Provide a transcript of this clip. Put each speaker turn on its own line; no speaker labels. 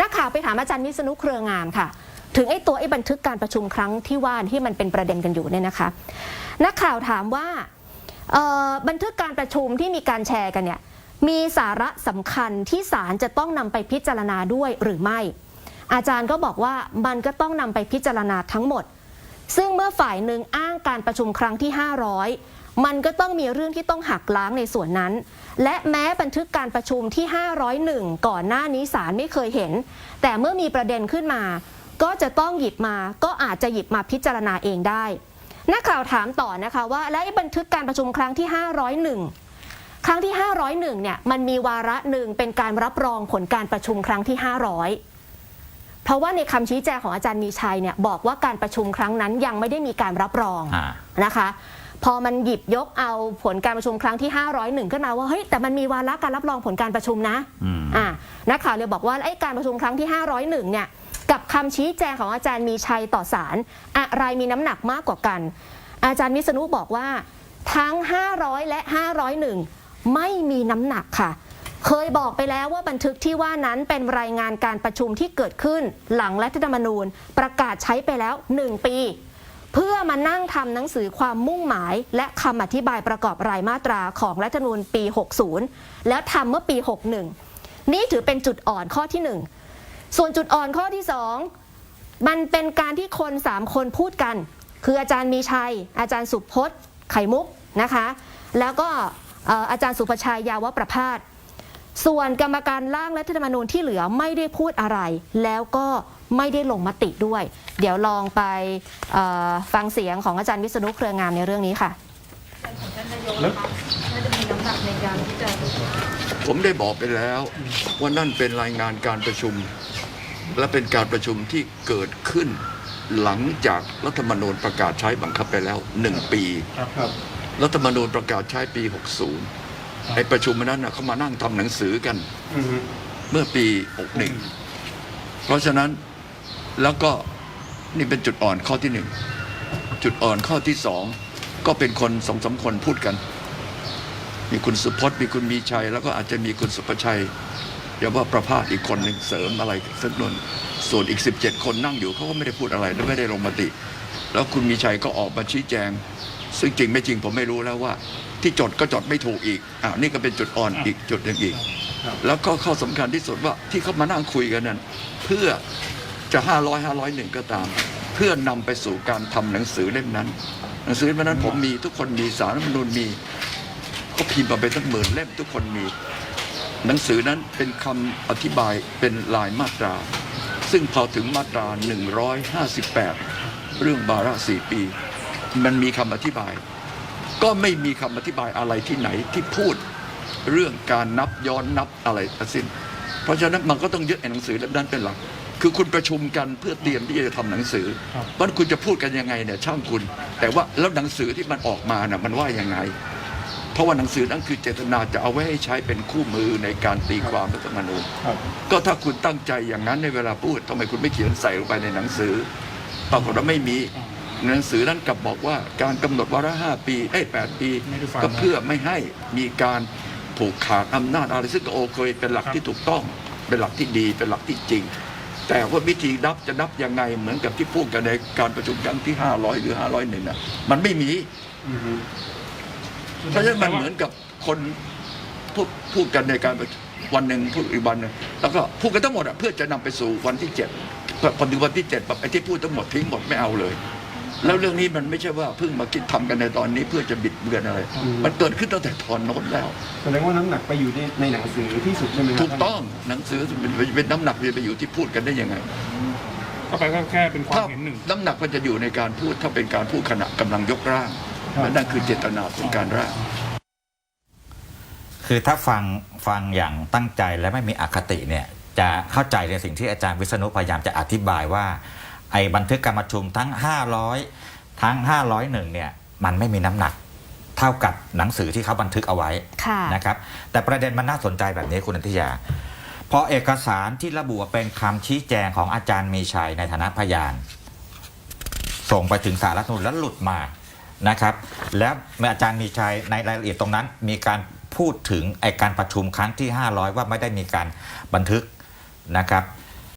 นักข่าวไปถามอาจารย์วิษณุเครืองามค่ะ ถึงไอ้ตัวไอ้บันทึกการประชุมครั้งที่ว่าที่มันเป็นประเด็นกันอยู่เนี่ยนะคะ นักข่าวถามว่าบันทึกการประชุมที่มีการแชร์กันเนี่ยมีสาระสำคัญที่ศาลจะต้องนำไปพิจารณาด้วยหรือไม่ อาจารย์ก็บอกว่ามันก็ต้องนำไปพิจารณาทั้งหมด ซึ่งเมื่อฝ่ายหนึ่งอ้างการประชุมครั้งที่ 500 มันก็ต้องมีเรื่องที่ต้องหักล้างในส่วนนั้น และแม้บันทึกการประชุมที่ 501 ก่อนหน้านี้ศาลไม่เคยเห็น แต่เมื่อมีประเด็นขึ้นมา ก็จะต้องหยิบมาก็อาจจะหยิบมาพิจารณาเองได้ นักข่าวถามต่อนะคะว่า และไอ้บันทึกการประชุมครั้งที่ 501 ครั้งที่ 501 เนี่ยมันมีวาระหนึ่งเป็นการรับรองผลการประชุมครั้งที่ 500เพราะว่าในคำชี้แจงของอาจารย์มีชัยเนี่ยบอกว่าการประชุมครั้งนั้นยังไม่ได้มีการรับรอง
อ่า
นะคะ พอมันหยิบยกเอาผลการประชุมครั้งที่ 501 ขึ้นมาว่าเฮ้ยแต่มันมีวาระการรับรองผลการประชุมนะ
อืม
อ่านักข่าวเลยบอกว่าไอ้การประชุมครั้งที่ 501 เนี่ยกับคำชี้แจงของอาจารย์มีชัยต่อศาลอะไรมีน้ำหนักมากกว่ากัน อาจารย์วิษณุบอกว่าทั้ง 500 และ 501 ไม่มีน้ำหนักค่ะ เคยบอกไปแล้วว่าบันทึกที่ว่านั้นเป็นรายงานการประชุมที่เกิดขึ้นหลังรัฐธรรมนูญ ประกาศใช้ไปแล้ว 1 ปี เพื่อมานั่งทำหนังสือความมุ่งหมาย และคำอธิบายประกอบรายมาตราของรัฐธรรมนูญปี 60 แล้วทำเมื่อปี 61 นี่ถือเป็นจุดอ่อนข้อที่ 1 ส่วนจุดอ่อนข้อที่ 2 มันเป็นการที่คน 3 คนพูดกัน คืออาจารย์มีชัย อาจารย์สุพจน์ ไข่มุกนะคะ แล้วก็อาจารย์สุประชัยยาวประพาส ส่วนกรรมการร่างรัฐธรรมนูญที่เหลือไม่ได้พูดอะไร แล้วก็ไม่ได้ลงมติด้วย เดี๋ยวลองไปเอ่อฟังเสียงของอาจารย์วิษณุเครืองามในเรื่องนี้ค่ะ
แล้ว
น่าจะมีน้ำหนักในการที่จะ
ผมได้บอกไปแล้วว่านั่นเป็นรายงานการประชุม และเป็นการประชุมที่เกิดขึ้น หลังจากรัฐธรรมนูญประกาศใช้บังคับไปแล้วหนึ่งปี
ครับครับ
รัฐธรรมนูญประกาศใช้ปี 60 ไอประชุมนั้นนะเขามานั่งทำหนังสือกัน
อือฮึ
เมื่อปี61เพราะฉะนั้นแล้วก็นี่เป็นจุดอ่อนข้อที่หนึ่งจุดอ่อนข้อที่สองก็เป็นคนสองสามคนพูดกัน มีคุณสุพจน์มีคุณมีชัย แล้วก็อาจจะมีคุณสุประชัยอย่าว่าประพาสอีกคนหนึ่งเสริมอะไรสักหน่อยส่วนอีก 17 คนนั่งอยู่เขาก็ไม่ได้พูดอะไรและไม่ได้ลงมติ แล้วคุณมีชัยก็ออกมาชี้แจง ซึ่งจริงไม่จริงผมไม่รู้แล้วว่า ที่จดก็จดไม่ถูกอีกอ่านี่ก็เป็นจุดอ่อนอีกจุดหนึ่งอีก แล้วก็ข้อสำคัญที่สุดว่าที่เขามานั่งคุยกันนั้น เพื่อจะ 500 501ก็ตาม เพื่อนำไปสู่การทำหนังสือเล่มนั้น หนังสือเล่มนั้นผมมีทุกคนมีสารรัฐธรรมนูญมี ก็พิมพ์มาเป็นตั้งหมื่นเล่มทุกคนมี หนังสือนั้นเป็นคำอธิบายเป็นลายมาตรา ซึ่งพอถึงมาตรา 158 เรื่องบาระสี่ปี มันมีคำอธิบาย ก็ไม่มีคำอธิบายอะไรที่ไหนที่พูดเรื่องการนับย้อนนับอะไรทั้งสิ้น เพราะฉะนั้นมันก็ต้องยึดไอ้หนังสือเล่มนั้นเป็นหลัก คือคุณประชุมกันเพื่อเตรียมที่จะทำหนังสือว่าคุณจะพูดกันยังไงเนี่ยช่างคุณ แต่ว่าแล้วหนังสือที่มันออกมาน่ะมันว่ายังไง เพราะว่าหนังสือนั้นคือเจตนาจะเอาไว้ให้ใช้เป็นคู่มือในการตีความรัฐธรรมนูญ
ครับ
ก็ถ้าคุณตั้งใจอย่างนั้นในเวลาพูดทำไมคุณไม่เขียนใส่ลงไปในหนังสือปรากฏว่าไม่มี หนังสือนั้นกลับบอกว่าการกำหนดวาระห้าปีเอ้ยแปดปี
ไม่ได้ฟัง
ก็เพื่อไม่ให้มีการผูกขาดอำนาจอะไรซึ่งก็โอเคยเป็นหลักที่ถูกต้อง เป็นหลักที่ดีเป็นหลักที่จริง แต่ว่าวิธีนับจะนับยังไงเหมือนกับที่พูดกันในการประชุมครั้งที่ 500 หรือ 501น่ะมันไม่มี
อือฮึ
เพราะฉะนั้นมันเหมือนกับคนพูดพูดกันในการประชุมวันหนึ่งพูดอีกวันหนึ่งแล้วก็พูดกันทั้งหมดอะเพื่อจะนำไปสู่วันที่เจ็ดพอพอถึงวันที่เจ็ดแบบไอ้ที่พูดทั้งหมดทิ้งหมดไม่เอาเลย แล้วเรื่องนี้มันไม่ใช่ว่าเพิ่งมาคิดทำกันในตอนนี้เพื่อจะบิดเบือนอะไร มันเกิดขึ้นตั้งแต่ตอนโน้นแล้ว
แสดงว่าน้ำหนักไปอยู่ในในหนังสือที่สุดใช่ไหมครับ
ถูกต้องหนังสือเป็นเป็นน้ำหนักจะไปอยู่ที่พูดกันได้ยังไง
ก็แปลว่าแค่เป็นความ
ถ้า
เห็นหนึ่ง
น้ำหนักมันจะอยู่ในการพูดถ้าเป็นการพูดขณะกำลังยกร่างและนั่นคือเจตนาของการร่าง
คือถ้าฟังฟังอย่างตั้งใจและไม่มีอคติเนี่ยจะเข้าใจในสิ่งที่อาจารย์วิษณุพยายามจะอธิบายว่า ไอ้บันทึกการประชุมทั้ง 500 ทั้ง 501เนี่ยมันไม่มีน้ำหนักเท่ากับหนังสือที่เขาบันทึกเอาไว้
ค่ะ
นะครับ แต่ประเด็นมันน่าสนใจแบบนี้คุณอนันทิยาพอเอกสารที่ระบุว่าเป็นคำชี้แจงของอาจารย์มีชัยในฐานะพยาน ส่งไปถึงสารรัฐธรรมนูญแล้วหลุดมานะครับ แล้วอาจารย์มีชัยในรายละเอียดตรงนั้น มีการพูดถึงไอการประชุมครั้งที่ 500 ว่าไม่ได้มีการบันทึกนะครับ